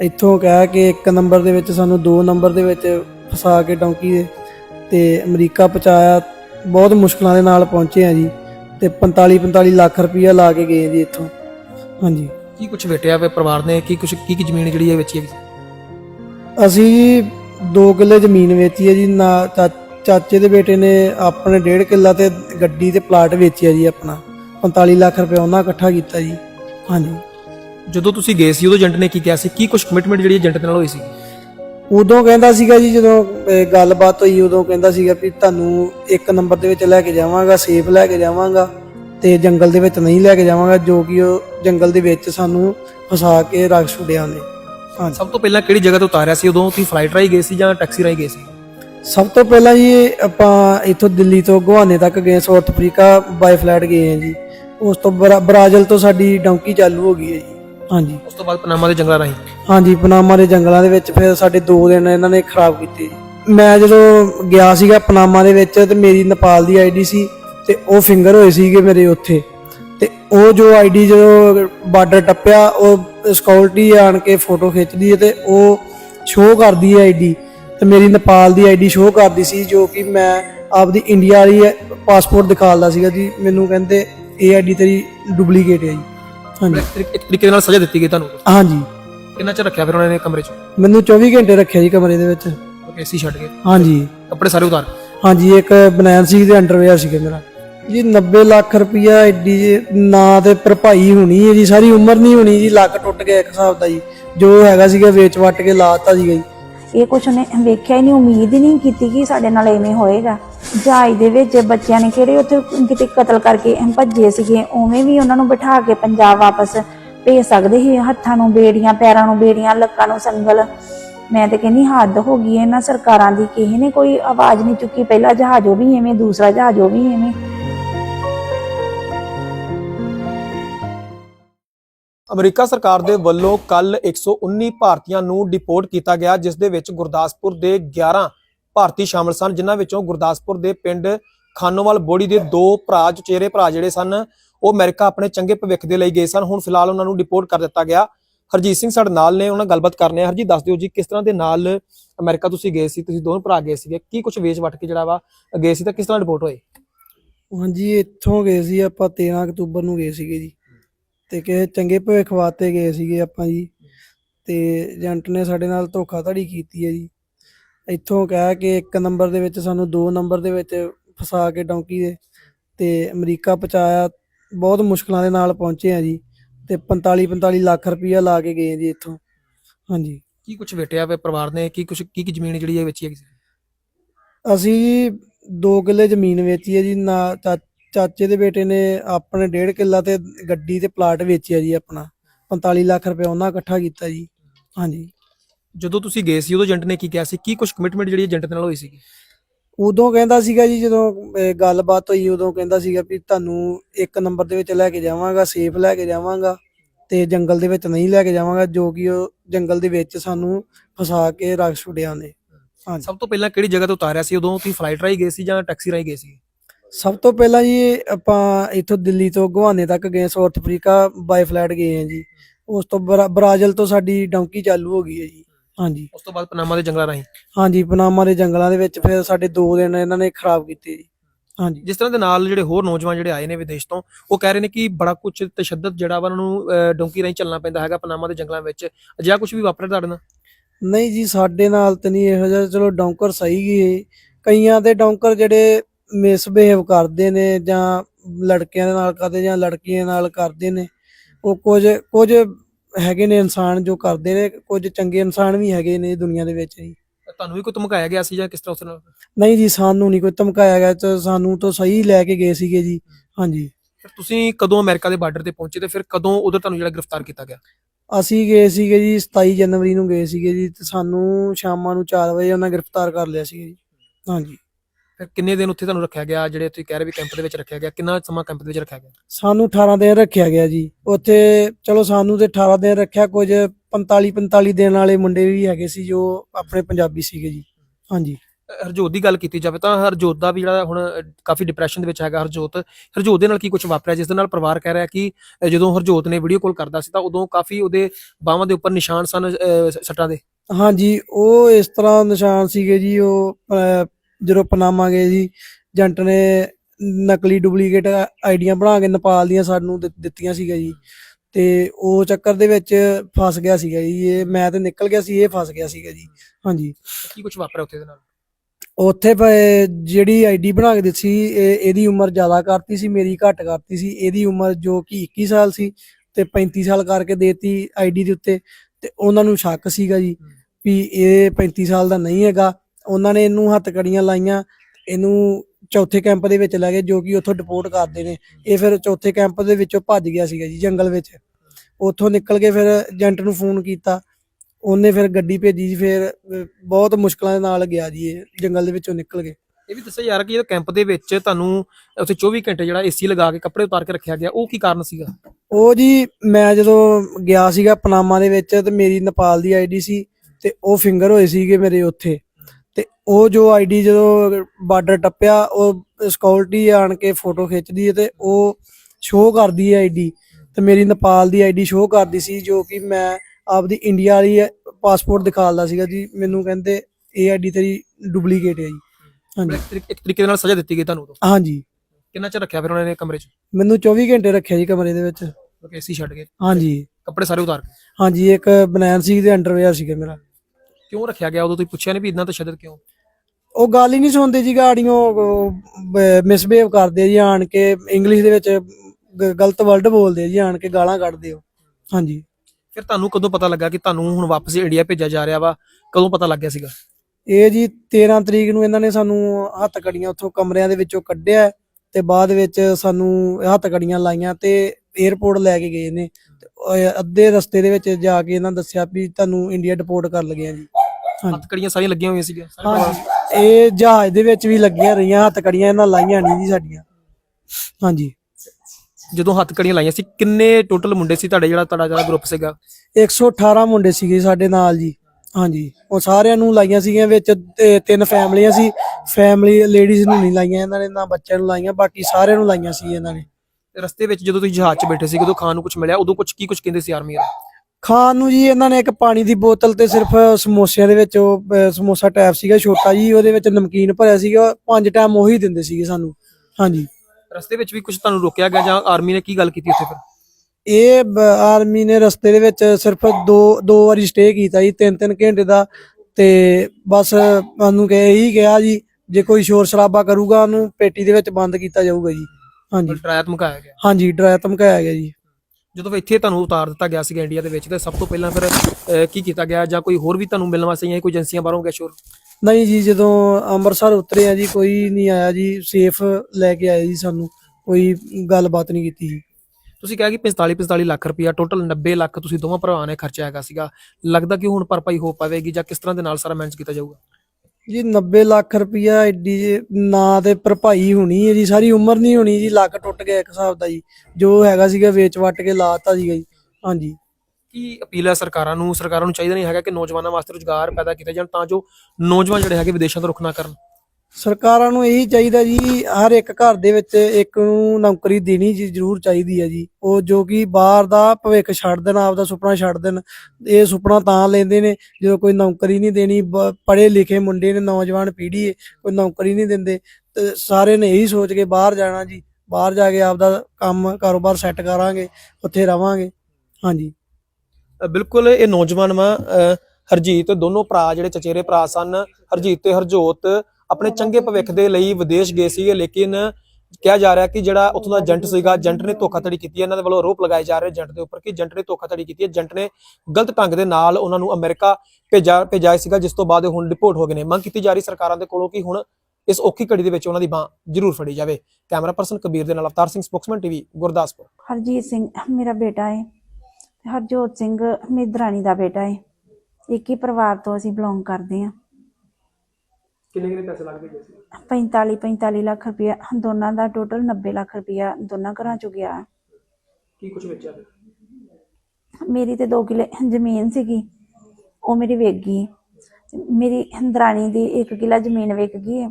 ਇੱਥੋਂ ਕਹਿ ਕੇ ਇੱਕ ਨੰਬਰ ਦੇ ਵਿੱਚ ਸਾਨੂੰ ਦੋ ਨੰਬਰ ਦੇ ਵਿੱਚ ਫਸਾ ਕੇ ਡੌਂਕੀ ਦੇ ਤੇ ਅਮਰੀਕਾ ਪਹੁੰਚਾਇਆ। ਬਹੁਤ ਮੁਸ਼ਕਲਾਂ ਦੇ ਨਾਲ ਪਹੁੰਚੇ ਆ ਜੀ ਤੇ 45 45 ਲੱਖ ਰੁਪਈਆ ਲਾ ਕੇ ਗਏ ਜੀ ਇੱਥੋਂ। ਹਾਂਜੀ। ਕੀ ਕੁਝ ਵੇਟਿਆ ਵੇ ਪਰਿਵਾਰ ਨੇ? ਕੀ ਕੁਝ ਕੀ ਕੀ ਜ਼ਮੀਨ ਜਿਹੜੀ ਹੈ ਵੇਚੀ ਹੈ ਅਸੀਂ 2 ਕਿੱਲੇ ਜ਼ਮੀਨ ਵੇਚੀ ਹੈ ਜੀ। ਨਾ ਚਾਚੇ ਦੇ ਬੇਟੇ ਨੇ ਆਪਣੇ 1.5 ਕਿੱਲਾ ਤੇ ਗੱਡੀ ਤੇ ਪਲਾਟ ਵੇਚਿਆ ਜੀ ਆਪਣਾ। 45 ਲੱਖ ਰੁਪਏ ਉਹਨਾਂ ਇਕੱਠਾ ਕੀਤਾ ਜੀ। ਹਾਂਜੀ। ਜਦੋਂ ਤੁਸੀਂ ਗਏ ਸੀ ਉਦੋਂ ਏਜੰਟ ਨੇ ਕੀ ਕਿਹਾ ਸੀ? ਕੀ ਕੁਝ ਕਮਿਟਮੈਂਟ ਜਿਹੜੀ ਏਜੰਟ ਨਾਲ ਹੋਈ ਸੀ? ਉਦੋਂ ਕਹਿੰਦਾ ਸੀਗਾ ਜੀ ਜਦੋਂ ਅਹ, ਗੱਲਬਾਤ ਹੋਈ ਉਦੋਂ ਕਹਿੰਦਾ ਸੀਗਾ ਵੀ ਤੁਹਾਨੂੰ ਇੱਕ ਨੰਬਰ ਦੇ ਵਿੱਚ ਲੈ ਕੇ ਜਾਵਾਂਗਾ ਸੇਫ ਲੈ ਕੇ ਜਾਵਾਂਗਾ ਤੇ ਜੰਗਲ ਦੇ ਵਿੱਚ ਨਹੀਂ ਲੈ ਕੇ ਜਾਵਾਂਗਾ ਜੋ ਕਿ ਉਹ ਜੰਗਲ ਦੇ ਵਿੱਚ ਸਾਨੂੰ ਫਸਾ ਕੇ ਰੱਖ ਛੁੱਡਿਆ ਉਹਨੇ। ਹਾਂਜੀ। ਸਭ ਤੋਂ ਪਹਿਲਾਂ ਕਿਹੜੀ ਜਗ੍ਹਾ ਤੋਂ ਉਤਾਰਿਆ ਸੀ? ਉਦੋਂ ਤੁਸੀਂ ਫਲਾਈਟ ਰਾਹੀਂ ਗਏ ਸੀ ਜਾਂ ਟੈਕਸੀ ਰਾਹੀਂ ਗਏ ਸੀ? ਸਭ ਤੋਂ ਪਹਿਲਾਂ ਜੀ ਆਪਾਂ ਇੱਥੋਂ ਦਿੱਲੀ ਤੋਂ ਗੁਹਾਨੇ ਤੱਕ ਗਏ ਸਾਊਥ ਅਫਰੀਕਾ ਬਾਈ ਫਲਾਈਟ ਗਏ ਹਾਂ ਜੀ। ਉਸ ਤੋਂ ਬਰਾ- ਬ੍ਰਾਜ਼ਿਲ ਤੋਂ ਸਾਡੀ ਡੌਂਕੀ ਚਾਲੂ ਹੋ ਗਈ ਹੈ ਜੀ। ਹਾਂਜੀ। ਉਸ ਤੋਂ ਬਾਅਦ ਪਨਾਮਾ ਦੇ ਜੰਗਲਾਂ ਰਾਹੀਂ? ਹਾਂਜੀ ਪਨਾਮਾ ਦੇ ਜੰਗਲਾਂ ਦੇ ਵਿੱਚ ਫਿਰ ਸਾਡੇ 2 ਦਿਨ ਇਹਨਾਂ ਨੇ ਖਰਾਬ ਕੀਤੇ। ਮੈਂ ਜਦੋਂ ਗਿਆ ਸੀਗਾ ਪਨਾਮਾ ਦੇ ਵਿੱਚ ਤੇ ਮੇਰੀ ਨੇਪਾਲ ਦੀ ਆਈਡੀ ਸੀ ਤੇ ਉਹ ਫਿੰਗਰ ਹੋਏ ਸੀਗੇ ਮੇਰੇ ਉੱਥੇ। ਤੇ ਉਹ ਜੋ ਆਈਡੀ ਜਦੋਂ ਬਾਰਡਰ ਟੱਪਿਆ ਉਹ ਸਕਿਉਰਟੀ ਆਣ ਕੇ ਫੋਟੋ ਖਿੱਚਦੀ ਹੈ ਤੇ ਉਹ ਸ਼ੋਅ ਕਰਦੀ ਹੈ ਆਈਡੀ। ਤੇ ਮੇਰੀ ਨੇਪਾਲ ਦੀ ਆਈਡੀ ਸ਼ੋਅ ਕਰਦੀ ਸੀ ਜੋ ਕਿ ਮੈਂ ਆਪਦੀ ਇੰਡੀਆ ਵਾਲੀ ਪਾਸਪੋਰਟ ਦਿਖਾਲਦਾ ਸੀਗਾ ਜੀ। ਮੈਨੂੰ ਕਹਿੰਦੇ ਇਹ ਆਈਡੀ ਤੇਰੀ ਡੁਪਲੀਕੇਟ ਹੈ ਜੀ। ਹਾਂਜੀ। ਇੱਕ ਇੱਕ ਤਰੀਕੇ ਦੇ ਨਾਲ ਸਜ਼ਾ ਦਿੱਤੀ ਗਈ ਤੁਹਾਨੂੰ? ਹਾਂਜੀ। ਕਿੰਨਾ ਚਿਰ ਰੱਖਿਆ ਫਿਰ ਉਹਨਾਂ ਨੇ ਕਮਰੇ 'ਚ? ਮੈਨੂੰ 24 ਘੰਟੇ ਰੱਖਿਆ ਜੀ ਕਮਰੇ ਦੇ ਵਿੱਚ। ਏਸੀ ਛੱਡ ਕੇ ਹਾਂਜੀ। ਕੱਪੜੇ ਸਾਰੇ ਉਤਾਰ ਹਾਂਜੀ ਇੱਕ ਬਨੈਣ ਸੀ ਤੇ ਅੰਡਰਵੇਅਰ ਸੀਗੇ ਮੇਰਾ। ਜੀ 90 ਲੱਖ ਰੁਪਈਆ ਐਡੀ ਜੀ ਨਾ ਤੇ ਭਰਪਾਈ ਹੋਣੀ ਹੈ ਜੀ ਸਾਰੀ ਉਮਰ ਨਹੀਂ ਹੋਣੀ ਜੀ ਲੱਕ ਟੁੱਟ ਗਿਆ ਇੱਕ ਹਿਸਾਬ ਦਾ ਜੀ। ਜੋ ਹੈਗਾ ਸੀਗਾ ਵੇਚ ਵੱਟ ਕੇ ਲਾਤਾ ਸੀਗਾ ਜੀ। ਇਹ ਕੁਛ ਉਹਨੇ ਵੇਖਿਆ ਹੀ ਨਹੀਂ, ਉਮੀਦ ਹੀ ਨਹੀਂ ਕੀਤੀ ਕਿ ਸਾਡੇ ਨਾਲ ਐਵੇਂ ਹੋਏਗਾ। ਜਹਾਜ਼ ਦੇ ਵਿੱਚ ਬੱਚਿਆਂ ਨੇ ਕਿਹੜੇ ਉੱਥੇ ਕਿਤੇ ਕਤਲ ਕਰਕੇ ਭੱਜੇ ਸੀਗੇ, ਉਵੇਂ ਵੀ ਉਹਨਾਂ ਨੂੰ ਬਿਠਾ ਕੇ ਪੰਜਾਬ ਵਾਪਸ ਭੇਜ ਸਕਦੇ ਸੀ। ਹੱਥਾਂ ਨੂੰ ਬੇੜੀਆਂ, ਪੈਰਾਂ ਨੂੰ ਬੇੜੀਆਂ ਲੱਕਾਂ ਨੂੰ ਸੰਗਲ। ਮੈਂ ਤੇ ਕਹਿੰਦੀ ਹੱਦ ਹੋ ਗਈ ਇਹਨਾਂ ਸਰਕਾਰਾਂ ਦੀ ਕਿਸੇ ਨੇ ਕੋਈ ਆਵਾਜ਼ ਨਹੀਂ ਚੁੱਕੀ। ਪਹਿਲਾ ਜਹਾਜ਼ ਉਹ ਵੀ ਐਵੇਂ, ਦੂਸਰਾ ਜਹਾਜ਼ ਉਹ ਵੀ ਐਵੇਂ। ਅਮਰੀਕਾ ਸਰਕਾਰ ਦੇ ਵੱਲੋਂ ਕੱਲ 119 ਭਾਰਤੀਆਂ ਨੂੰ ਡਿਪੋਰਟ ਕੀਤਾ ਗਿਆ, ਜਿਸ ਦੇ ਵਿੱਚ ਗੁਰਦਾਸਪੁਰ ਦੇ 11 ਭਾਰਤੀ ਸ਼ਾਮਲ ਸਨ, ਜਿਨ੍ਹਾਂ ਵਿੱਚੋਂ ਗੁਰਦਾਸਪੁਰ ਦੇ ਪਿੰਡ ਖਾਨੋਵਾਲ ਬੋੜੀ ਦੇ ਦੋ ਭਰਾ ਚਚੇਰੇ ਭਰਾ ਜਿਹੜੇ ਸਨ, ਉਹ ਅਮਰੀਕਾ ਆਪਣੇ ਚੰਗੇ ਭਵਿੱਖ ਦੇ ਲਈ ਗਏ ਸਨ। ਹੁਣ ਫਿਲਹਾਲ ਉਹਨਾਂ ਨੂੰ ਡਿਪੋਰਟ ਕਰ ਦਿੱਤਾ ਗਿਆ। ਹਰਜੀਤ ਸਿੰਘ ਸਾਡੇ ਨਾਲ ਨੇ, ਉਹਨਾਂ ਗੱਲਬਾਤ ਕਰਨੇ ਆ। ਹਰਜੀਤ, ਦੱਸ ਦਿਓ ਜੀ, ਕਿਸ ਤਰ੍ਹਾਂ ਦੇ ਨਾਲ ਅਮਰੀਕਾ ਤੁਸੀਂ ਗਏ ਸੀ? ਤੁਸੀਂ ਦੋਨੋਂ ਭਰਾ ਗਏ ਸੀਗੇ। ਕੀ ਕੁਝ ਵੇਚ ਵਟ ਕੇ ਜਿਹੜਾ ਵਾ ਗਏ ਸੀ ਤਾਂ ਕਿਸ ਤਰ੍ਹਾਂ ਡਿਪੋਰਟ ਹੋਏ? ਹਾਂਜੀ, ਇੱਥੋਂ ਗਏ ਸੀ ਆਪਾਂ 13 ਅਕਤੂਬਰ ਨੂੰ ਗਏ ਸੀਗੇ ਜੀ। ਤੇ ਕਿਸੇ ਚੰਗੇ ਭਵਿੱਖ ਵਾਸਤੇ ਗਏ ਸੀਗੇ ਆਪਾਂ ਜੀ। ਤੇ ਏਜੰਟ ਨੇ ਸਾਡੇ ਨਾਲ ਧੋਖਾਧੜੀ ਕੀਤੀ ਹੈ ਜੀ। ਇੱਥੋਂ ਕਹਿ ਕੇ ਇੱਕ ਨੰਬਰ ਦੇ ਵਿੱਚ ਸਾਨੂੰ ਦੋ ਨੰਬਰ ਦੇ ਵਿੱਚ ਫਸਾ ਕੇ ਡੌਂਕੀ ਦੇ ਤੇ ਅਮਰੀਕਾ ਪਹੁੰਚਾਇਆ। ਬਹੁਤ ਮੁਸ਼ਕਲਾਂ ਦੇ ਨਾਲ ਪਹੁੰਚੇ ਆ ਜੀ ਤੇ 45 45 ਲੱਖ ਰੁਪਈਆ ਲਾ ਕੇ ਗਏ ਜੀ ਇੱਥੋਂ। ਹਾਂਜੀ। ਕੀ ਕੁਝ ਵੇਟਿਆ ਵੇ ਪਰਿਵਾਰ ਨੇ? ਕੀ ਕੁਝ ਕੀ ਕੀ ਜ਼ਮੀਨ ਜਿਹੜੀ ਹੈ ਵੇਚੀ ਹੈ ਅਸੀਂ 2 ਕਿੱਲੇ ਜ਼ਮੀਨ ਵੇਚੀ ਹੈ ਜੀ ਨਾ ਚਾ- ਚਾਚੇ ਦੇ ਬੇਟੇ ਨੇ ਆਪਣੇ 1.5 ਕਿੱਲਾ ਤੇ ਗੱਡੀ ਤੇ ਪਲਾਟ ਵੇਚਿਆ ਜੀ ਆਪਣਾ। 45 ਲੱਖ ਰੁਪਏ ਉਹਨਾਂ ਇਕੱਠਾ ਕੀਤਾ ਜੀ। ਹਾਂਜੀ। ਜਦੋਂ ਤੁਸੀਂ ਗਏ ਸੀ ਉਦੋਂ ਏਜੰਟ ਨੇ ਕੀ ਕਿਹਾ ਸੀ? ਕੀ ਕੁਝ ਕਮਿਟਮੈਂਟ ਜਿਹੜੀ ਏਜੰਟ ਨਾਲ ਹੋਈ ਸੀ ਉਦੋਂ ਕਹਿੰਦਾ ਸੀਗਾ ਜੀ ਜਦੋਂ ਗੱਲਬਾਤ ਹੋਈ ਉਦੋਂ ਕਹਿੰਦਾ ਸੀਗਾ ਵੀ ਤੁਹਾਨੂੰ ਇੱਕ ਨੰਬਰ ਦੇ ਵਿੱਚ ਲੈ ਕੇ ਜਾਵਾਂਗਾ ਸੇਫ ਲੈ ਕੇ ਜਾਵਾਂਗਾ ਤੇ ਜੰਗਲ ਦੇ ਵਿੱਚ ਨਹੀਂ ਲੈ ਕੇ ਜਾਵਾਂਗਾ ਜੋ ਕਿ ਉਹ ਜੰਗਲ ਦੇ ਵਿੱਚ ਸਾਨੂੰ ਫਸਾ ਕੇ ਰੱਖ ਛੁੱਡਿਆ ਉਹਨੇ। ਹਾਂਜੀ। ਸਭ ਤੋਂ ਪਹਿਲਾਂ ਕਿਹੜੀ ਜਗ੍ਹਾ ਤੋਂ ਉਤਾਰਿਆ ਸੀ? ਉਦੋਂ ਤੁਸੀਂ ਫਲਾਈਟ ਰਾਹੀਂ ਗਏ ਸੀ ਜਾਂ ਟੈਕਸੀ ਰਾਹੀਂ ਗਏ ਸੀ? ਸਭ ਤੋਂ ਪਹਿਲਾਂ ਜੀ ਆਪਾਂ ਇੱਥੋਂ ਦਿੱਲੀ ਤੋਂ ਗੁਹਾਨੇ ਤੱਕ ਗਏ ਸਾਊਥ ਅਫਰੀਕਾ ਬਾਈ ਫਲਾਈਟ ਗਏ ਹਾਂ ਜੀ। ਉਸ ਤੋਂ ਬਰਾ- ਬ੍ਰਾਜ਼ਿਲ ਤੋਂ ਸਾਡੀ ਡੌਂਕੀ ਚਾਲੂ ਹੋ ਗਈ ਹੈ ਜੀ। ਹਾਂਜੀ। ਉਸ ਤੋਂ ਬਾਅਦ ਪਨਾਮਾ ਦੇ ਜੰਗਲਾਂ ਰਾਹੀਂ? ਹਾਂਜੀ ਪਨਾਮਾ ਦੇ ਜੰਗਲਾਂ ਦੇ ਵਿੱਚ ਫਿਰ ਸਾਡੇ 2 ਦਿਨ ਇਹਨਾਂ ਨੇ ਖਰਾਬ ਕੀਤੇ ਜੀ। ਹਾਂਜੀ। ਜਿਸ ਤਰ੍ਹਾਂ ਦੇ ਨਾਲ ਜਿਹੜੇ ਹੋਰ ਨੌਜਵਾਨ ਜਿਹੜੇ ਆਏ ਨੇ ਵਿਦੇਸ਼ ਤੋਂ ਉਹ ਕਹਿ ਰਹੇ ਨੇ ਕਿ ਬੜਾ ਕੁਝ ਤਸ਼ੱਦਦ ਜਿਹੜਾ ਵਾ ਉਹਨਾਂ ਨੂੰ ਅਹ, ਡੋਂਕੀ ਰਾਹੀਂ ਚੱਲਣਾ ਪੈਂਦਾ ਹੈਗਾ ਪਨਾਮਾ ਦੇ ਜੰਗਲਾਂ ਵਿੱਚ। ਅਜਿਹਾ ਕੁਝ ਵੀ ਵਾਪਰਿਆ ਤੁਹਾਡੇ ਨਾਲ? ਨਹੀਂ ਜੀ ਸਾਡੇ ਨਾਲ ਤੇ ਨਹੀਂ ਇਹੋ ਜਿਹਾ ਚਲੋ ਡੌਂਕਰ ਸਹੀ ਗਏ। ਕਈਆਂ ਦੇ ਡੌਂਕਰ ਜਿਹੜੇ ਮਿਸਬਿਹੇਵ ਕਰਦੇ ਨੇ ਜਾਂ ਲੜਕਿਆਂ ਦੇ ਨਾਲ ਕਰਦੇ ਜਾਂ ਲੜਕੀਆਂ ਨਾਲ ਕਰਦੇ ਨੇ ਉਹ ਕੁਝ ਕੁਝ ਹੈਗੇ ਨੇ ਇਨਸਾਨ ਜੋ ਕਰਦੇ ਨੇ ਕੁਝ ਚੰਗੇ ਇਨਸਾਨ ਵੀ ਹੈਗੇ ਨੇ ਦੁਨੀਆ ਦੇ ਵਿੱਚ ਜੀ। ਤੁਹਾਨੂੰ ਵੀ ਕੋਈ ਧਮਕਾਇਆ ਗਿਆ ਸੀ ਜਾਂ ਕਿਸ ਤਰ੍ਹਾਂ ਉਸ ਨਾਲ? ਨਹੀਂ ਜੀ ਸਾਨੂੰ ਨਹੀਂ ਕੋਈ ਧਮਕਾਇਆ ਗਿਆ ਤੇ ਸਾਨੂੰ ਤਾਂ ਸਹੀ ਲੈ ਕੇ ਗਏ ਸੀਗੇ ਜੀ। ਹਾਂਜੀ। ਫਿਰ ਤੁਸੀਂ ਕਦੋਂ ਅਮਰੀਕਾ ਦੇ ਬਾਰਡਰ ਤੇ ਪਹੁੰਚੇ ਤੇ ਫਿਰ ਕਦੋਂ ਉਧਰ ਤੁਹਾਨੂੰ ਜਿਹੜਾ ਗ੍ਰਿਫਤਾਰ ਕੀਤਾ ਗਿਆ? ਅਸੀਂ ਗਏ ਸੀਗੇ ਜੀ 27 ਜਨਵਰੀ ਨੂੰ ਗਏ ਸੀਗੇ ਜੀ ਤੇ ਸਾਨੂੰ ਸ਼ਾਮਾਂ ਨੂੰ 4 ਵਜੇ ਉਹਨਾਂ ਗ੍ਰਿਫਤਾਰ ਕਰ ਲਿਆ ਸੀਗਾ ਜੀ। ਹਾਂਜੀ। ਫਿਰ ਕਿੰਨੇ ਦਿਨ ਉੱਥੇ ਤੁਹਾਨੂੰ ਰੱਖਿਆ ਗਿਆ ਜਿਹੜੇ ਤੁਸੀਂ ਕਹਿ ਰਹੇ ਵੀ ਕੈਂਪ ਦੇ ਵਿੱਚ ਰੱਖਿਆ ਗਿਆ ਕਿੰਨਾ ਸਮਾਂ ਕੈਂਪ ਦੇ ਵਿੱਚ ਰੱਖਿਆ ਗਿਆ? ਸਾਨੂੰ 18 ਦਿਨ ਰੱਖਿਆ ਗਿਆ ਜੀ। ਉੱਥੇ ਚਲੋ ਸਾਨੂੰ ਤੇ 18 ਦਿਨ ਰੱਖਿਆ ਕੁਝ 45 45 ਦਿਨ ਵਾਲੇ ਮੁੰਡੇ ਵੀ ਹੈਗੇ ਸੀ ਜੋ ਆਪਣੇ ਪੰਜਾਬੀ ਸੀਗੇ ਜੀ। ਹਾਂਜੀ। ਹਰਜੋਤ ਦੀ ਗੱਲ ਕੀਤੀ ਜਾਵੇ ਤਾਂ ਹਰਜੋਤ ਦਾ ਵੀ ਜਿਹੜਾ ਹੁਣ ਕਾਫੀ ਡਿਪਰੈਸ਼ਨ ਦੇ ਵਿੱਚ ਹੈਗਾ ਹਰਜੋਤ। ਹਰਜੋਤ ਦੇ ਨਾਲ ਕੀ ਕੁਝ ਵਾਪਰਿਆ ਜਿਸ ਦੇ ਨਾਲ ਪਰਿਵਾਰ ਕਹਿ ਰਿਹਾ ਕਿ ਜਦੋਂ ਹਰਜੋਤ ਨੇ ਵੀਡੀਓ ਕਾਲ ਕਰਦਾ ਸੀ ਤਾਂ ਉਦੋਂ ਕਾਫੀ ਉਹਦੇ ਬਾਹਾਂ ਦੇ ਉੱਪਰ ਨਿਸ਼ਾਨ ਸਨ ਸੱਟਾਂ ਦੇ। ਹਾਂਜੀ ਉਹ ਇਸ ਤਰ੍ਹਾਂ ਨਿਸ਼ਾਨ ਸੀਗੇ ਜੀ ਉਹ ਜਦੋਂ ਪਨਾਮਾ ਗਏ ਜੀ ਏਜੰਟ ਨੇ ਨਕਲੀ ਡੁਪਲੀਕੇਟ ਆਈਡੀਆਂ ਬਣਾ ਕੇ ਨੇਪਾਲ ਦੀਆਂ ਸਾਨੂੰ ਦਿੱਤ- ਦਿੱਤੀਆਂ ਸੀਗਾ ਜੀ। ਤੇ ਉਹ ਚੱਕਰ ਦੇ ਵਿੱਚ ਫਸ ਗਿਆ ਸੀਗਾ ਜੀ ਇਹ ਮੈਂ ਤੇ ਨਿਕਲ ਗਿਆ ਸੀ ਇਹ ਫਸ ਗਿਆ ਸੀਗਾ ਜੀ। ਹਾਂਜੀ। ਕੀ ਕੁਝ ਵਾਪਰਿਆ ਉੱਥੇ ਦੇ ਨਾਲ? ਉੱਥੇ ਪਏ ਜਿਹੜੀ ਆਈਡੀ ਬਣਾ ਕੇ ਦਿੱਤੀ ਸੀ ਇਹ- ਇਹਦੀ ਉਮਰ ਜ਼ਿਆਦਾ ਕਰਤੀ ਸੀ ਮੇਰੀ ਘੱਟ ਕਰਤੀ ਸੀ। ਇਹਦੀ ਉਮਰ ਜੋ ਕਿ 21 ਸਾਲ ਸੀ ਤੇ 35 ਸਾਲ ਕਰਕੇ ਦੇਤੀ ਆਈਡੀ ਦੇ ਉੱਤੇ ਤੇ ਉਹਨਾਂ ਨੂੰ ਸ਼ੱਕ ਸੀਗਾ ਜੀ ਵੀ ਇਹ 35 ਸਾਲ ਦਾ ਨਹੀਂ ਹੈਗਾ। ਉਹਨਾਂ ਨੇ ਇਹਨੂੰ ਹੱਥ ਕੜੀਆਂ ਲਾਈਆਂ ਇਹਨੂੰ ਚੌਥੇ ਕੈਂਪ ਦੇ ਵਿੱਚ ਲੈ ਗਏ ਜੋ ਕਿ ਉੱਥੋਂ ਡਿਪੋਰਟ ਕਰਦੇ ਨੇ। ਇਹ ਫਿਰ ਚੌਥੇ ਕੈਂਪ ਦੇ ਵਿੱਚੋਂ ਭੱਜ ਗਿਆ ਸੀਗਾ ਜੀ ਜੰਗਲ ਵਿੱਚ। ਉੱਥੋਂ ਨਿਕਲ ਕੇ ਫਿਰ ਏਜੰਟ ਨੂੰ ਫੋਨ ਕੀਤਾ। ਉਹਨੇ ਫਿਰ ਗੱਡੀ ਭੇਜੀ ਜੀ ਫਿਰ ਬਹੁਤ ਮੁਸ਼ਕਲਾਂ ਦੇ ਨਾਲ ਗਿਆ ਜੀ ਇਹ ਜੰਗਲ ਦੇ ਵਿੱਚੋਂ ਨਿਕਲ ਕੇ। ਇਹ ਵੀ ਦੱਸਿਆ ਯਾਰ ਕਿ ਇਹ ਕੈਂਪ ਦੇ ਵਿੱਚ ਤੁਹਾਨੂੰ ਉੱਥੇ 24 ਘੰਟੇ ਜਿਹੜਾ ਏਸੀ ਲਗਾ ਕੇ ਕੱਪੜੇ ਉਤਾਰ ਕੇ ਰੱਖਿਆ ਗਿਆ ਉਹ ਕੀ ਕਾਰਨ ਸੀਗਾ? ਉਹ ਜੀ ਮੈਂ ਜਦੋਂ ਗਿਆ ਸੀਗਾ ਪਨਾਮਾ ਦੇ ਵਿੱਚ ਤੇ ਮੇਰੀ ਨੇਪਾਲ ਦੀ ਆਈਡੀ ਸੀ ਤੇ ਉਹ ਫਿੰਗਰ ਹੋਏ ਸੀਗੇ ਮੇਰੇ ਉੱਥੇ। ਤੇ ਉਹ ਜੋ ਆਈਡੀ ਜਦੋਂ ਬਾਰਡਰ ਟੱਪਿਆ ਉਹ ਸਿਕਿਉਰਿਟੀ ਆਣ ਕੇ ਫੋਟੋ ਖਿੱਚਦੀ ਹੈ ਤੇ ਉਹ ਸ਼ੋਅ ਕਰਦੀ ਹੈ ਆਈਡੀ ਤੇ ਮੇਰੀ ਨੇਪਾਲ ਦੀ ਆਈਡੀ ਸ਼ੋਅ ਕਰਦੀ ਸੀ ਜੋ ਕਿ ਮੈਂ ਆਪਦੀ ਇੰਡੀਆ ਵਾਲੀ ਪਾਸਪੋਰਟ ਦਿਖਾਲਦਾ ਸੀਗਾ ਜੀ। ਮੈਨੂੰ ਕਹਿੰਦੇ ਇਹ ਆਈਡੀ ਤੇਰੀ ਡੁਪਲੀਕੇਟ ਹੈ ਜੀ। ਹਾਂਜੀ। ਇੱਕ ਤਰੀਕੇ- ਨਾਲ ਸਜ਼ਾ ਦਿੱਤੀ ਗਈ ਤੁਹਾਨੂੰ ਉਦੋਂ? ਹਾਂਜੀ। ਕਿੰਨਾ ਚਿਰ ਰੱਖਿਆ ਫਿਰ ਉਹਨਾਂ ਨੇ ਕਮਰੇ 'ਚ? ਮੈਨੂੰ 24 ਘੰਟੇ ਰੱਖਿਆ ਜੀ ਕਮਰੇ ਦੇ ਵਿੱਚ। ਏਸੀ ਛੱਡ ਕੇ? ਹਾਂਜੀ। ਕੱਪੜੇ ਸਾਰੇ ਉਤਾਰ ਕੇ? ਹਾਂਜੀ ਇੱਕ ਬਨੈਨ ਸੀ ਤੇ ਅੰਡਰਵੇਅਰ ਸੀਗਾ ਮੇਰਾ। ਕਿਉਂ ਰੱਖਿਆ ਗਿਆ? ਉਦੋਂ ਤੁਸੀਂ ਪੁੱਛਿਆ ਨਹੀਂ ਵੀ ਇਦਾਂ ਤਸ਼ੱਦਦ ਕਿਉਂ? ਉਹ ਗੱਲ ਹੀ ਨਹੀਂ ਸੁਣਦੇ ਜੀ ਗਾੜੀਆਂ ਮਿਸਬਿਹੇਵ ਕਰਦੇ ਜੀ ਆਣ ਕੇ ਇੰਗਲਿਸ਼ ਦੇ ਵਿੱਚ ਗ- ਗਲਤ ਵਰਡ ਬੋਲਦੇ ਜੀ ਆਣ ਕੇ ਗਾਲਾਂ ਕੱਢਦੇ ਹੋ ਹਾਂਜੀ। ਫਿਰ ਤੁਹਾਨੂੰ ਕਦੋਂ ਪਤਾ ਲੱਗਾ ਕਿ ਤੁਹਾਨੂੰ ਹੁਣ ਵਾਪਸ ਇੰਡੀਆ ਭੇਜਿਆ ਜਾ ਰਿਹਾ ਵਾ? ਕਦੋਂ ਪਤਾ ਲੱਗ ਗਿਆ ਸੀਗਾ? ਇਹ ਜੀ 13 ਤਰੀਕ ਨੂੰ ਇਹਨਾਂ ਨੇ ਸਾਨੂੰ ਹੱਥ ਕੜੀਆਂ ਉੱਥੋਂ ਕਮਰਿਆਂ ਦੇ ਵਿੱਚੋਂ ਕੱਢਿਆ ਤੇ ਬਾਅਦ ਵਿੱਚ ਸਾਨੂੰ ਹੱਥ ਕੜੀਆਂ ਲਾਈਆਂ ਤੇ 에어ਪੋਰਟ ਲੈ ਕੇ ਗਏ ਨੇ। ਤੇ ਉਹ ਅੱਧੇ ਰਸਤੇ ਦੇ ਵਿੱਚ ਜਾ ਕੇ ਇਹਨਾਂ ਦੱਸਿਆ ਵੀ ਤੁਹਾਨੂੰ ਇੰਡੀਆ ਡਿਪੋਰਟ ਕਰ ਲਗੇ ਆ ਜੀ। ਹਾਂਜੀ। ਹੱਥ ਕੜੀਆਂ ਸਾਰੀਆਂ ਲੱਗੀਆਂ ਹੋਈਆਂ ਸੀਗੀਆਂ ਸਾਰੇ ਪਰਿਵਾਰ ਇਹ ਜਹਾਜ਼ ਦੇ ਵਿੱਚ ਵੀ ਲੱਗੀਆਂ ਰਹੀਆਂ ਹੱਥ ਕੜੀਆਂ ਇਹਨਾਂ ਲਾਈਆਂ ਨਹੀਂ ਜੀ ਸਾਡੀਆਂ। ਹਾਂਜੀ। ਜਦੋਂ ਹੱਥ ਕੜੀਆਂ ਲਾਈਆਂ ਸੀ ਕਿੰਨੇ ਟੋਟਲ ਮੁੰਡੇ ਸੀ ਤੁਹਾਡੇ ਜਿਹੜਾ ਤੁਹਾਡਾ ਜਿਹੜਾ ਗਰੁੱਪ ਸੀਗਾ? 118 ਮੁੰਡੇ ਸੀਗੇ ਸਾਡੇ ਨਾਲ ਜੀ। ਹਾਂਜੀ। ਉਹ ਸਾਰਿਆਂ ਨੂੰ ਲਾਈਆਂ ਸੀਗੀਆਂ ਵਿੱਚ ਤੇ ਤਿੰਨ ਫੈਮਲੀਆਂ ਸੀ। ਫੈਮਲੀ ਲੇਡੀਜ਼ ਨੂੰ ਨਹੀਂ ਲਾਈਆਂ ਇਹਨਾਂ ਨੇ ਨਾ ਬੱਚਿਆਂ ਨੂੰ ਲਾਈਆਂ ਬਾਕੀ ਸਾਰਿਆਂ ਨੂੰ ਲਾਈਆਂ ਸੀ ਇਹਨਾਂ ਨੇ। ਤੇ ਰਸਤੇ ਵਿੱਚ ਜਦੋਂ ਤੁਸੀਂ ਜਹਾਜ਼ 'ਚ ਬੈਠੇ ਸੀ ਉਦੋਂ ਖਾਣ ਨੂੰ ਕੁਝ ਮਿਲਿਆ? ਉਦੋਂ ਕੁਝ ਕੀ ਕੁਝ ਕਹਿੰਦੇ ਸੀ ਆਰਮੀ ਵਾਲੇ? ਖਾਣ ਨੂੰ ਜੀ ਇਹਨਾਂ ਨੇ ਇੱਕ ਪਾਣੀ ਦੀ ਬੋਤਲ ਤੇ ਸਿਰਫ ਸਮੋਸਿਆਂ ਦੇ ਵਿੱਚ ਉਹ ਅਹ, ਸਮੋਸਾ ਟੈਪ ਸੀਗਾ ਛੋਟਾ ਜੀ ਉਹਦੇ ਵਿੱਚ ਨਮਕੀਨ ਭਰਿਆ ਸੀਗਾ ਪੰਜ ਟਾਈਮ ਉਹੀ ਦਿੰਦੇ ਸੀਗੇ ਸਾਨੂੰ। ਹਾਂਜੀ। ਰਸਤੇ ਵਿੱਚ ਵੀ ਕੁਝ ਤੁਹਾਨੂੰ ਰੋਕਿਆ ਗਿਆ ਜਾਂ ਆਰਮੀ ਨੇ ਕੀ ਗੱਲ ਕੀਤੀ ਉੱਥੇ ਫਿਰ? ਇਹ ਬ- ਆਰਮੀ ਨੇ ਰਸਤੇ ਦੇ ਵਿੱਚ ਸਿਰਫ ਦੋ ਦੋ ਵਾਰੀ ਸਟੇ ਕੀਤਾ ਜੀ ਤਿੰਨ ਤਿੰਨ ਘੰਟੇ ਦਾ। ਤੇ ਬਸ ਸਾਨੂੰ ਕਹੇ ਇਹੀ ਕਿਹਾ ਜੀ ਜੇ ਕੋਈ ਸ਼ੋਰ ਸ਼ਰਾਬਾ ਕਰੂਗਾ ਉਹਨੂੰ ਪੇਟੀ ਦੇ ਵਿੱਚ ਬੰਦ ਕੀਤਾ ਜਾਊਗਾ ਜੀ। ਹਾਂਜੀ। ਡਰਾਇਆ ਧਮਕਾਇਆ ਗਿਆ। ਹਾਂਜੀ ਡਰਾਇਆ ਧਮਕਾਇਆ ਗਿਆ ਜੀ। ਜਦੋਂ ਇੱਥੇ ਤੁਹਾਨੂੰ ਉਤਾਰ ਦਿੱਤਾ ਗਿਆ ਸੀਗਾ ਇੰਡੀਆ ਦੇ ਵਿੱਚ ਤੇ ਸਭ ਤੋਂ ਪਹਿਲਾਂ ਫਿਰ ਅਹ, ਕੀ ਕੀਤਾ ਗਿਆ ਜਾਂ ਕੋਈ ਹੋਰ ਵੀ ਤੁਹਾਨੂੰ ਮਿਲਣ ਵਾਸਤੇ ਜਾਂ ਕੋਈ ਏਜੰਸੀਆਂ ਬਾਹਰੋਂ ਗਿਆ ਸ਼ੋਰ? ਨਹੀਂ ਜੀ ਜਦੋਂ ਅੰਮ੍ਰਿਤਸਰ ਉਤਰੇ ਆ ਜੀ ਕੋਈ ਨਹੀਂ ਆਇਆ ਜੀ ਸੇਫ ਲੈ ਕੇ ਆਏ ਜੀ ਸਾਨੂੰ ਕੋਈ ਗੱਲਬਾਤ ਨਹੀਂ ਕੀਤੀ ਜੀ। ਤੁਸੀਂ ਕਿਹਾ ਕਿ 45 45 ਲੱਖ ਰੁਪਇਆ ਟੋਟਲ 90 ਲੱਖ ਤੁਸੀਂ ਦੋਵਾਂ ਭਰਾਵਾਂ ਨੇ ਖਰਚਿਆ ਹੈਗਾ ਸੀਗਾ। ਲੱਗਦਾ ਕਿ ਹੁਣ ਭਰਪਾਈ ਹੋ ਪਾਵੇਗੀ ਜਾਂ ਕਿਸ ਤਰ੍ਹਾਂ ਦੇ ਨਾਲ ਸਾਰਾ ਮੈਨੇਜ ਕੀਤਾ ਜਾਊਗਾ? ਜੀ 90 ਲੱਖ ਰੁਪਇਆ ਐਡੀ ਜੇ ਨਾ ਤੇ ਭਰਪਾਈ ਹੋਣੀ ਹੈ ਜੀ, ਸਾਰੀ ਉਮਰ ਨਹੀਂ ਹੋਣੀ ਜੀ, ਲੱਕ ਟੁੱਟ ਗਿਆ ਇੱਕ ਹਿਸਾਬ ਦਾ ਜੀ, ਜੋ ਹੈਗਾ ਸੀਗਾ ਵੇਚ ਵੱਟ ਕੇ ਲਾਤਾ ਸੀਗਾ ਜੀ, ਹਾਂਜੀ। ਕੀ ਅਪੀਲ ਹੈ ਸਰਕਾਰਾਂ ਨੂੰ? ਸਰਕਾਰਾਂ ਨੂੰ ਚਾਹੀਦਾ ਨਹੀਂ ਹੈਗਾ ਕਿ ਨੌਜਵਾਨਾਂ ਵਾਸਤੇ ਰੁਜ਼ਗਾਰ ਪੈਦਾ ਕੀਤਾ ਜਾਣ, ਤਾਂ ਜੋ ਨੌਜਵਾਨ ਜਿਹੜੇ ਹੈਗੇ ਵਿਦੇਸ਼ਾਂ ਤੋਂ ਰੁਖ ਨਾ ਕਰਨ। ਸਰਕਾਰਾਂ ਨੂੰ ਇਹੀ ਚਾਹੀਦਾ ਜੀ ਹਰ ਇੱਕ ਘਰ ਦੇ ਵਿੱਚ ਇੱਕ ਨੂੰ ਨੌਕਰੀ ਦੇਣੀ ਜੀ ਜ਼ਰੂਰ ਚਾਹੀਦੀ ਹੈ ਜੀ। ਉਹ ਜੋ ਕਿ ਬਾਹਰ ਦਾ ਭਵਿੱਖ ਛੱਡ ਦੇਣ ਆਪਦਾ ਸੁਪਨਾ ਛੱਡ ਦੇਣ ਇਹ ਸੁਪਨਾ ਤਾਂ ਲੈਂਦੇ ਨੇ ਜਦੋਂ ਕੋਈ ਨੌਕਰੀ ਨਹੀਂ ਦੇਣੀ ਪੜ੍ਹੇ ਲਿਖੇ ਮੁੰਡੇ ਨੇ ਨੌਜਵਾਨ ਪੀੜ੍ਹੀ ਕੋਈ ਨੌਕਰੀ ਨਹੀਂ ਦਿੰਦੇ ਤੇ ਸਾਰੇ ਨੇ ਇਹੀ ਸੋਚ ਕੇ ਬਾਹਰ ਜਾਣਾ ਜੀ। ਬਾਹਰ ਜਾ ਕੇ ਆਪਦਾ ਕੰਮ ਕਾਰੋਬਾਰ ਸੈੱਟ ਕਰਾਂਗੇ ਉੱਥੇ ਰਵਾਂਗੇ। ਹਾਂਜੀ। ਬਿਲਕੁਲ ਇਹ ਨੌਜਵਾਨ ਵਾ ਅ, ਹਰਜੀਤ ਦੋਨੋਂ ਭਰਾ ਜਿਹੜੇ ਚਚੇਰੇ ਭਰਾ ਸਨ ਹਰਜੀਤ ਤੇ ਹਰਜੋਤ ਆਪਣੇ ਚੰਗੇ ਭਵਿੱਖ ਦੇ ਲਈ ਵਿਦੇਸ਼ ਗਏ ਸੀਗੇ, ਲੇਕਿਨ ਕਿਹਾ ਜਾ ਰਿਹਾ ਕਿ ਜਿਹੜਾ ਉੱਥੋਂ ਦਾ ਏਜੰਟ ਸੀਗਾ, ਏਜੰਟ ਨੇ ਧੋਖਾਧੜੀ ਕੀਤੀ ਹੈ। ਇਹਨਾਂ ਦੇ ਵੱਲੋਂ ਆਰੋਪ ਲਗਾਏ ਜਾ ਰਹੇ ਏਜੰਟ ਦੇ ਉੱਪਰ ਕਿ ਏਜੰਟ ਨੇ ਧੋਖਾਧੜੀ ਕੀਤੀ ਹੈ। ਏਜੰਟ ਨੇ ਗਲਤ ਢੰਗ ਦੇ ਨਾਲ ਉਹਨਾਂ ਨੂੰ ਅਮਰੀਕਾ ਭੇਜਾ ਭੇਜਿਆ ਸੀਗਾ, ਜਿਸ ਤੋਂ ਬਾਅਦ ਹੁਣ ਡਿਪੋਰਟ ਹੋ ਗਏ ਨੇ। ਮੰਗ ਕੀਤੀ ਜਾ ਰਹੀ ਸਰਕਾਰਾਂ ਦੇ ਕੋਲੋਂ ਕਿ ਹੁਣ ਇਸ ਔਖੀ ਘੜੀ ਦੇ ਵਿੱਚ ਉਹਨਾਂ ਦੀ ਬਾਹ ਜ਼ਰੂਰ ਫੜੀ ਜਾਵੇ। ਕੈਮਰਾ ਪਰਸਨ ਕਬੀਰ ਦੇ ਨਾਲ ਅਵਤਾਰ ਸਿੰਘ, ਸਪੋਕਸਮੈਨ ਟੀਵੀ, ਗੁਰਦਾਸਪੁਰ। ਹਰਜੀਤ ਸਿੰਘ, ਮੇਰਾ ਬੇਟਾ ਹੈ ਹਰਜੋਤ ਸਿੰਘ, ਮੇਰੀ ਦਰਾਣੀ ਦਾ ਬੇਟਾ ਹੈ ਇੱਕ ਹੀ ਪਰਿਵਾਰ ਤੋਂ ਅਸੀਂ ਬਿਲੋਂਗ ਕਰਦੇ ਹਾਂ। ਕਿੰਨੇ ਕਿੰਨੇ ਪੈਸੇ ਲੱਗਦੇ ਗਏ ਸੀ? 45 45 ਲੱਖ ਰੁਪਇਆ ਦੋਨਾਂ ਦਾ ਟੋਟਲ 90 ਲੱਖ ਰੁਪਇਆ ਦੋਨਾਂ ਘਰਾਂ ਚੋਂ ਗਿਆ। ਕੀ ਕੁਝ ਵੇਚਿਆ ਫਿਰ? ਮੇਰੀ ਤੇ 2 ਕਿਲੇ ਜ਼ਮੀਨ ਸੀਗੀ ਉਹ ਮੇਰੀ ਵੇਚ ਗਈ। ਮੇਰੀ ਦਰਾਣੀ ਦੀ ਇੱਕ ਕਿੱਲਾ ਜ਼ਮੀਨ ਵਿਕ ਗਈ ਹੈ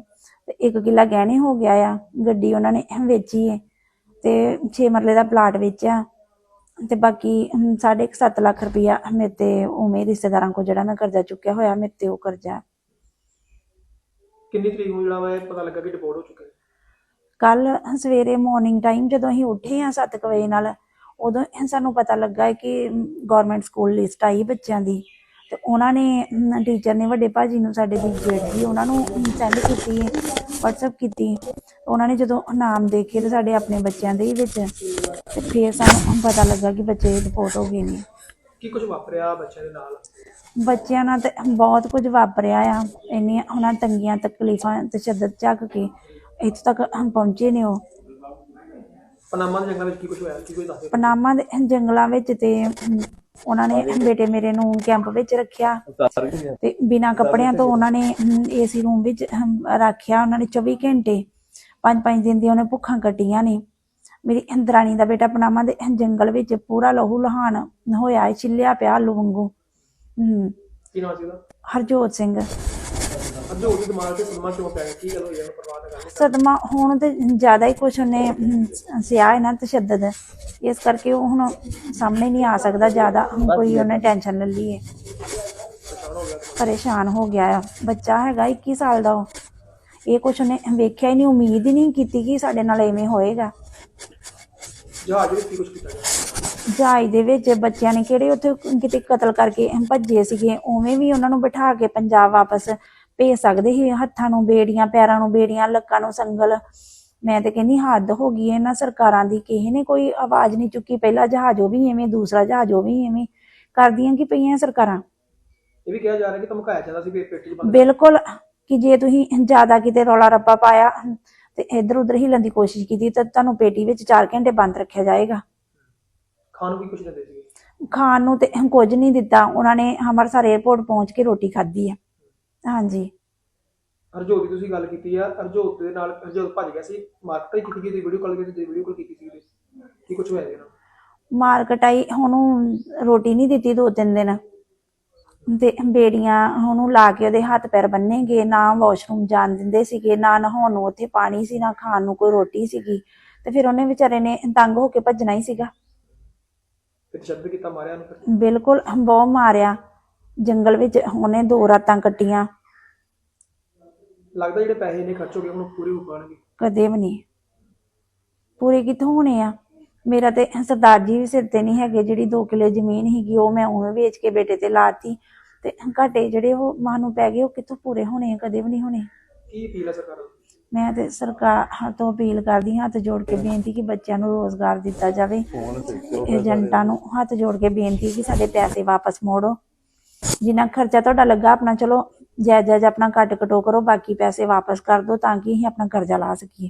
ਤੇ ਇੱਕ ਕਿੱਲਾ ਗਹਿਣੇ ਹੋ ਗਿਆ ਆ ਗੱਡੀ ਉਹਨਾਂ ਨੇ ਵੇਚੀ ਹੈ ਤੇ 6 ਮਰਲੇ ਦਾ ਪਲਾਟ ਵੇਚਿਆ ਤੇ ਬਾਕੀ ਹਮ, ਸਾਢੇ ਕੁ ਸੱਤ ਲੱਖ ਰੁਪਇਆ ਮੇਰੇ ਤੇ ਉਵੇਂ ਰਿਸ਼ਤੇਦਾਰਾਂ ਕੋਲ ਜਿਹੜਾ ਮੈਂ ਕਰਜ਼ਾ ਚੁੱਕਿਆ ਹੋਇਆ ਮੇਰੇ ਤੇ ਉਹ ਕਰਜ਼ਾ। ਕਿੰਨੀ ਤਰੀਕ ਨੂੰ ਜਿਹੜਾ ਵਾ ਇਹ ਪਤਾ ਲੱਗਾ ਕਿ ਡਿਪੋਰਟ ਹੋ ਚੁੱਕੇ ਨੇ? ਕੱਲ ਸਵੇਰੇ ਮਾਰਨਿੰਗ ਟਾਈਮ ਜਦੋਂ ਅਸੀਂ ਉੱਠੇ ਆ 7 ਵਜੇ ਨਾਲ ਉਦੋਂ ਸਾਨੂੰ ਪਤਾ ਲੱਗਾ ਹੈ ਕਿ ਗਵਰਨਮੈਂਟ ਸਕੂਲ ਲਿਸਟ ਆਈ ਬੱਚਿਆਂ ਦੀ। ਤੇ ਉਹਨਾਂ ਨੇ ਟੀਚਰ ਨੇ ਵੱਡੇ ਭਾਜੀ ਨੂੰ ਸਾਡੇ ਦੀ ਜੇਠ ਜੀ ਉਹਨਾਂ ਨੂੰ ਸੈਂਡ ਕੀਤੀ WhatsApp ਕੀਤੀ। ਉਹਨਾਂ ਨੇ ਜਦੋਂ ਨਾਮ ਦੇਖੇ ਤੇ ਸਾਡੇ ਆਪਣੇ ਬੱਚਿਆਂ ਦੇ ਹੀ ਵਿੱਚ ਤੇ ਫਿਰ ਸਾਨੂੰ ਪਤਾ ਲੱਗਾ ਕਿ ਬੱਚੇ ਰਿਪੋਰਟ ਹੋ ਗਏ ਨੇ। ਕੀ ਕੁਝ ਵਾਪਰਿਆ ਬੱਚਿਆਂ ਦੇ ਨਾਲ? ਬੱਚਿਆਂ ਨਾਲ ਤੇ ਬਹੁਤ ਕੁਝ ਵਾਪਰਿਆ ਆ। ਇੰਨੀਆਂ ਉਹਨਾਂ ਤੰਗੀਆਂ ਤਕਲੀਫਾਂ ਤਸ਼ੱਦਦ ਝੱਕ ਕੇ ਇੱਥੇ ਤੱਕ ਪਹੁੰਚੇ ਨੇ ਉਹ। ਪਨਾਮਾ ਦੇ ਜੰਗਲਾਂ ਵਿੱਚ ਕੀ ਕੁਝ ਹੋਇਆ? ਕੀ ਕੋਈ ਦੱਸ ਦਿਓ? ਪਨਾਮਾ ਦੇ ਜੰਗਲਾਂ ਵਿੱਚ ਤੇ ਉਹਨਾਂ ਨੇ ਬੇਟੇ ਮੇਰੇ ਨੂੰ ਕੈਂਪ ਵਿੱਚ ਰੱਖਿਆ। ਤੇ ਬਿਨਾਂ ਕੱਪੜਿਆਂ ਤੋਂ ਉਹਨਾਂ ਨੇ ਏਸੀ ਰੂਮ ਵਿੱਚ ਰੱਖਿਆ। ਉਹਨਾਂ ਨੇ 24 ਘੰਟੇ ਪੰਜ ਪੰਜ ਦਿਨ ਦੀ ਉਹਨੇ ਭੁੱਖਾਂ ਕੱਟੀਆਂ ਨੇ। ਮੇਰੀ ਦਰਾਣੀ ਦਾ ਬੇਟਾ ਪਨਾਮਾ ਦੇ ਜੰਗਲ ਵਿੱਚ ਪੂਰਾ ਲਹੂ ਲਹਾਨ ਹੋਇਆ ਛਿੱਲਿਆ ਪਿਆ ਆਲੂ ਵਾਂਗੂ। ਹਮ, ਕੀ ਨਾਮ ਸੀ ਉਹਦਾ? ਹਰਜੋਤ ਸਿੰਘ। ਅੱਜ ਉਹਦੇ ਦਿਮਾਗ ਤੇ ਸਲਮਾ ਕਿਉਂ ਪੈ ਗਿਆ? ਕੀ ਗੱਲ ਹੋਈ ਹੈ ਪਰਵਾਹ ਨਾ ਕਰਨੀ। ਸਦਮਾ ਹੁਣ ਤੇ ਜ਼ਿਆਦਾ ਹੀ ਕੁਛ ਉਹਨੇ ਸਿਆ ਹੈ ਨਾ ਤਸ਼ੱਦਦ ਇਸ ਕਰਕੇ ਉਹ ਹੁਣ ਸਾਹਮਣੇ ਨਹੀਂ ਆ ਸਕਦਾ ਜ਼ਿਆਦਾ। ਹੁਣ ਕੋਈ ਉਹਨੇ ਟੈਨਸ਼ਨ ਲੈ ਲਈ ਹੈ ਪਰੇਸ਼ਾਨ ਹੋ ਗਿਆ ਆ। ਬੱਚਾ ਹੈਗਾ 21 ਸਾਲ ਦਾ ਉਹ। ਇਹ ਕੁਛ ਉਹਨੇ ਵੇਖਿਆ ਹੀ ਨਹੀਂ ਉਮੀਦ ਹੀ ਨਹੀਂ ਕੀਤੀ ਕਿ ਸਾਡੇ ਨਾਲ ਐਵੇਂ ਹੋਏਗਾ। ਜਹਾਜ਼ ਵਿੱਚ ਕੀ ਕੁਝ ਕੀਤਾ ਗਿਆ? ਜਹਾਜ਼ ਦੇ ਵਿੱਚ ਬੱਚਿਆਂ ਨੇ ਕਿਹੜੇ ਉੱਥੇ ਕਿਤੇ ਕਤਲ ਕਰਕੇ ਭੱਜੇ ਸੀਗੇ ਉਵੇਂ ਵੀ ਉਹਨਾਂ ਨੂੰ ਬਿਠਾ ਕੇ ਪੰਜਾਬ ਵਾਪਸ ਭੇਜ ਸਕਦੇ ਸੀ ਹੱਥਾਂ ਨੂੰ ਬੇੜੀਆਂ ਪੈਰਾਂ ਨੂੰ ਬੇੜੀਆਂ ਲੱਕਾਂ ਨੂੰ ਸੰਗਲ। ਮੈਂ ਤੇ ਕਹਿੰਦੀ ਹੱਦ ਹੋ ਗਈ ਇਹਨਾਂ ਸਰਕਾਰਾਂ ਦੀ ਕਿਸੇ ਨੇ ਕੋਈ ਆਵਾਜ਼ ਨਹੀਂ ਚੁੱਕੀ ਪਹਿਲਾ ਜਹਾਜ਼ ਉਹ ਵੀ ਐਵੇਂ ਦੂਸਰਾ ਜਹਾਜ਼ ਉਹ ਵੀ ਐਵੇਂ ਕਰਦੀਆਂ ਕੀ ਪਈਆਂ ਸਰਕਾਰਾਂ? ਇਹ ਵੀ ਕਿਹਾ ਜਾ ਰਿਹਾ ਕਿ ਧਮਕਾਇਆ ਜਾਂਦਾ ਸੀ ਵੀ ਪੇਟੀ 'ਚ ਬੰਦ ਬਿਲਕੁਲ ਕਿ ਜੇ ਤੁਸੀਂ ਜ਼ਿਆਦਾ ਕਿਤੇ ਰੌਲਾ ਰੱਪਾ ਪਾਇਆ ਤੇ ਇੱਧਰ ਉੱਧਰ ਹਿੱਲਣ ਦੀ ਕੋਸ਼ਿਸ਼ ਕੀਤੀ ਤਾਂ ਤੁਹਾਨੂੰ ਪੇਟੀ ਵਿੱਚ 4 ਘੰਟੇ ਬੰਦ ਰੱਖਿਆ ਜਾਏਗਾ। ਖਾਣ ਨੂੰ ਵੀ ਕੁਝ ਦਿੰਦੇ ਸੀ ਖਾਣ ਨੂੰ ਤੇ ਕੁਝ ਨਹੀਂ ਦਿੱਤਾ। ਉਹਨਾਂ ਨੇ ਅੰਮ੍ਰਿਤਸਰ 에ਅਰਪੋਰਟ ਪਹੁੰਚ ਕੇ ਰੋਟੀ ਖਾਧੀ ਹੈ ਹਾਂਜੀ। ਹਰਜੋਤ ਦੀ ਤੁਸੀਂ ਗੱਲ ਕੀਤੀ ਆ। ਹਰਜੋਤ ਦੇ ਨਾਲ ਹਰਜੋਤ ਭੱਜ ਗਿਆ ਸੀ। ਮਾਰਕਟ ਹੀ ਕੀਤੀ ਗਈ ਵੀਡੀਓ ਕਾਲ ਕੀਤੀ ਤੇ ਵੀਡੀਓ ਕਾਲ ਕੀਤੀ ਸੀ। ਕੀ ਕੁਝ ਹੋਇਆ ਇਹਦੇ ਨਾਲ ਮਾਰਕਟ ਆਈ ਉਹਨੂੰ ਰੋਟੀ ਨਹੀਂ ਦਿੱਤੀ ਦੋ ਤਿੰਨ ਦਿਨ। ਤੇ ਬੇੜੀਆਂ ਉਹਨੂੰ ਲਾ ਕੇ ਉਹਦੇ ਹੱਥ ਪੈਰ ਬੰਨੇਗੇ ਨਾ ਵਾਸ਼ਰੂਮ ਜਾਣ ਦਿੰਦੇ ਸੀਗੇ ਨਾ ਨਹਾਉਣ ਨੂੰ ਉੱਥੇ ਪਾਣੀ ਸੀ ਨਾ ਖਾਣ ਨੂੰ ਕੋਈ ਰੋਟੀ ਸੀਗੀ। ਤੇ ਫਿਰ ਉਹਨੇ ਵਿਚਾਰੇ ਨੇ ਤੰਗ ਹੋ ਕੇ ਭੱਜਣਾ ਹੀ ਸੀਗਾ। ਤੇ ਤਸ਼ੱਦਦ ਕੀਤਾ ਮਾਰਿਆ ਉਹਨੂੰ ਫਿਰ? ਬਿਲਕੁਲ ਬਹੁਤ ਮਾਰਿਆ। ਜੰਗਲ ਵਿੱਚ ਉਹਨੇ ਦੋ ਰਾਤਾਂ ਕੱਟੀਆਂ। ਲੱਗਦਾ ਜਿਹੜੇ ਪੈਸੇ ਇਹਨੇ ਖਰਚ ਹੋ ਗਏ ਹੁਣ ਪੂਰੇ ਹੋ ਪਾਣਗੇ ਕਦੇ ਵੀ ਨਹੀਂ। ਪੂਰੇ ਕਿੱਥੋਂ ਹੋਣੇ ਆ? ਮੇਰਾ ਤੇ ਸਰਦਾਰ ਜੀ ਵੀ ਸਿਰ ਤੇ ਨਹੀਂ ਹੈਗੇ ਜਿਹੜੀ 2 ਕਿੱਲੇ ਜ਼ਮੀਨ ਹੈਗੀ ਉਹ ਮੈਂ ਉਵੇਂ ਵੇਚ ਕੇ ਬੇਟੇ ਤੇ ਲਾਤੀ। ਤੇ ਘਾਟੇ ਜਿਹੜੇ ਉਹ ਮਾਂ ਨੂੰ ਪੈ ਗਏ ਉਹ ਕਿੱਥੋਂ ਪੂਰੇ ਹੋਣੇ ਆ? ਕਦੇ ਵੀ ਨਹੀਂ ਹੋਣੇ। ਕੀ ਅਪੀਲ ਹੈ ਸਰਕਾਰ ਨੂੰ? ਮੈਂ ਤੇ ਸਰਕਾਰ ਤੋਂ ਅਪੀਲ ਕਰਦੀ ਹਾਂ ਹੱਥ ਜੋੜ ਕੇ ਬੇਨਤੀ ਕਿ ਬੱਚਿਆਂ ਨੂੰ ਰੋਜ਼ਗਾਰ ਦਿੱਤਾ ਜਾਵੇ। ਏਜੰਟਾਂ ਨੂੰ ਹੱਥ ਜੋੜ ਕੇ ਬੇਨਤੀ ਕਿ ਸਾਡੇ ਪੈਸੇ ਵਾਪਸ ਮੋੜੋ। ਜਿੰਨਾ ਖਰਚਾ ਤੁਹਾਡਾ ਲੱਗਾ ਆਪਣਾ ਚਲੋ ਜਾਇਜ਼ ਜਾਇਜ਼ ਆਪਣਾ ਕੱਟ ਕਟੋ ਕਰੋ ਬਾਕੀ ਪੈਸੇ ਵਾਪਸ ਕਰ ਦਿਓ ਤਾਂ ਕਿ ਅਸੀਂ ਆਪਣਾ ਕਰਜ਼ਾ ਲਾ ਸਕੀਏ।